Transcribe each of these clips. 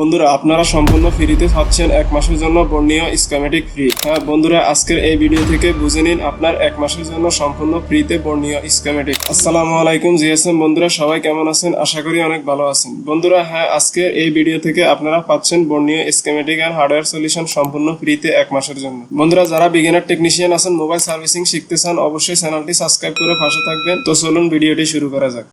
বন্ধুরা, আপনারা সম্পূর্ণ ফ্রিতে পাচ্ছেন এক মাসের জন্য বর্ণীয় স্কেমেটিক ফ্রি হ্যাঁ বন্ধুরা, আজকের এই ভিডিও থেকে বুঝে নিন আপনার এক মাসের জন্য সম্পূর্ণ ফ্রিতে বর্ণীয় স্কেমেটিক আসসালামু আলাইকুম, জিএসএম বন্ধুরা, সবাই কেমন আছেন? আশা করি অনেক ভালো আছেন। বন্ধুরা হ্যাঁ আজকের এই ভিডিও থেকে আপনারা পাচ্ছেন বর্ণীয় স্কেমেটিক অ্যান্ড হার্ডওয়্যার সলিউশন সম্পূর্ণ ফ্রিতে এক মাসের জন্য। বন্ধুরা, যারা বিগিনার টেকনিশিয়ান আছেন মোবাইল সার্ভিসিং শিখতে চান, অবশ্যই চ্যানেলটি সাবস্ক্রাইব করে পাশে থাকবেন। তো চলুন ভিডিওটি শুরু করা যাক।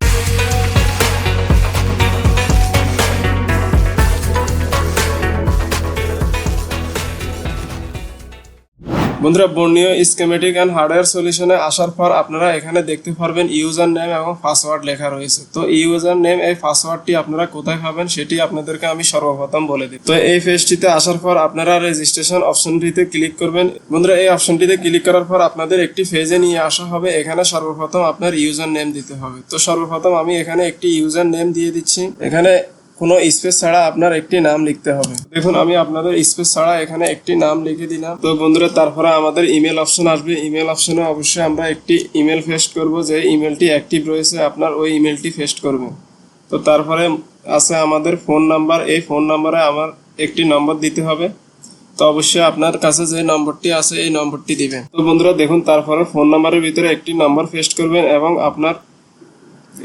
বন্ধুরা, বর্ণীয় স্কেমেটিক অ্যান্ড হার্ডওয়্যার সলিউশনে আসার পর আপনারা এখানে দেখতে পারবেন ইউজার নেম এবং পাসওয়ার্ড লেখা রয়েছে। তো ইউজার নেম এই পাসওয়ার্ডটি আপনারা কোথায় পাবেন সেটি আপনাদেরকে আমি সর্বপ্রথম বলে দিই তো এই পেজটিতে আসার পর আপনারা রেজিস্ট্রেশন অপশনটিতে ক্লিক করবেন। বন্ধুরা, এই অপশনটিতে ক্লিক করার পর আপনাদের একটি পেজে নিয়ে আসা হবে। এখানে সর্বপ্রথম আপনার ইউজার নেম দিতে হবে। তো সর্বপ্রথম আমি এখানে একটি ইউজার নেম দিয়ে দিচ্ছি। এখানে কোনো স্পেস ছাড়া আপনার একটি নাম লিখতে হবে। দেখুন, আমি আপনাদের স্পেস ছাড়া এখানে একটি নাম লিখে দিলাম। তো বন্ধুরা, তারপরে আমাদের ইমেল অপশন আসবে। ইমেল অপশনে অবশ্যই আমরা একটি ইমেল ফেস্ট করব, যে ইমেলটি অ্যাক্টিভ রয়েছে, আপনার ওই ইমেলটি ফেস্ট করবেন তো তারপরে আছে আমাদের ফোন নাম্বার এই ফোন নাম্বারে আমার একটি নম্বর দিতে হবে। তো অবশ্যই আপনার কাছে যে নম্বরটি আছে, এই নম্বরটি দিবেন। তো বন্ধুরা, দেখুন, তারপরে ফোন নাম্বারের ভিতরে একটি নম্বর পেস্ট করবেন এবং আপনার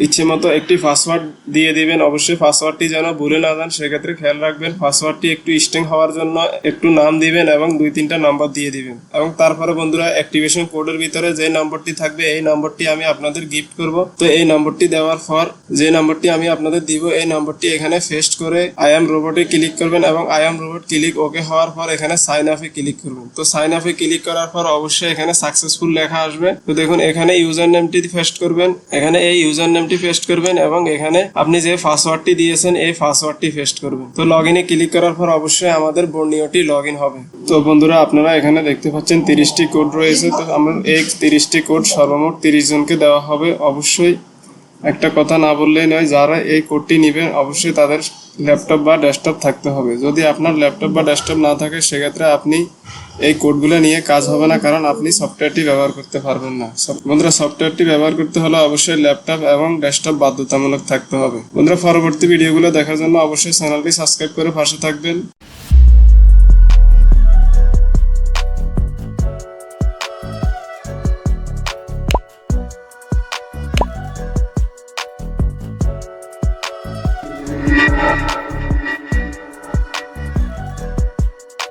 ইচ্ছে মতো একটি পাসওয়ার্ড দিয়ে দিবেন। অবশ্যই পাসওয়ার্ডটি যেন ভুলে না যান, সেক্ষেত্রে খেয়াল রাখবেন পাসওয়ার্ডটি একটু স্ট্রিং হওয়ার জন্য একটু নাম দিবেন এবং দুই, তিনটা নাম্বার দিয়ে দিবেন। এবং তারপরে বন্ধুরা অ্যাক্টিভেশন কোডের ভিতরে যে নম্বরটি থাকবে, এই নম্বরটি আমি আপনাদের গিফট করব। তো এই নম্বরটি দেওয়ার পর, যে নম্বরটি আমি আপনাদের দিব, এই নম্বরটি এখানে পেস্ট করে আই এম রোবটে ক্লিক করবেন এবং I am robot click okay হওয়ার পর এখানে সাইন আপে ক্লিক করবেন। তো সাইন আপে ক্লিক করার পর অবশ্যই এখানে সাকসেসফুল লেখা আসবে। তো দেখুন, এখানে ইউজার নেমটি পেস্ট করবেন। এখানে এই ইউজার নেমটি পেস্ট করবেন এবং এখানে আপনি যে পাসওয়ার্ডটি দিয়েছেন, এই পাসওয়ার্ডটি পেস্ট করবেন। তো লগ ইনে ক্লিক করার পর অবশ্যই আমাদের বর্ণীয়টি লগ ইন হবে। তো বন্ধুরা, আপনারা এখানে দেখতে পাচ্ছেন তিরিশটি কোড রয়েছে। তো আমরা এই তিরিশটি কোড সর্বমোট তিরিশ জনকে দেওয়া হবে। অবশ্যই একটা কথা না বললেই নয়, যারা এই কোডটি নেবেন অবশ্যই তাদের ল্যাপটপ বা ডেস্কটপ থাকতে হবে। যদি আপনার ল্যাপটপ বা ডেস্কটপ না থাকে, সেক্ষেত্রে আপনি এই কোডগুলো নিয়ে কাজ হবে না, কারণ আপনি সফটওয়্যারটি ব্যবহার করতে পারবেন না। বন্ধুরা, সফটওয়্যারটি ব্যবহার করতে হলে অবশ্যই ল্যাপটপ এবং ডেস্কটপ বাধ্যতামূলক থাকতে হবে। বন্ধুরা, পরবর্তী ভিডিওগুলো দেখার জন্য অবশ্যই চ্যানেলটি সাবস্ক্রাইব করে পাশে থাকবেন। Yeah.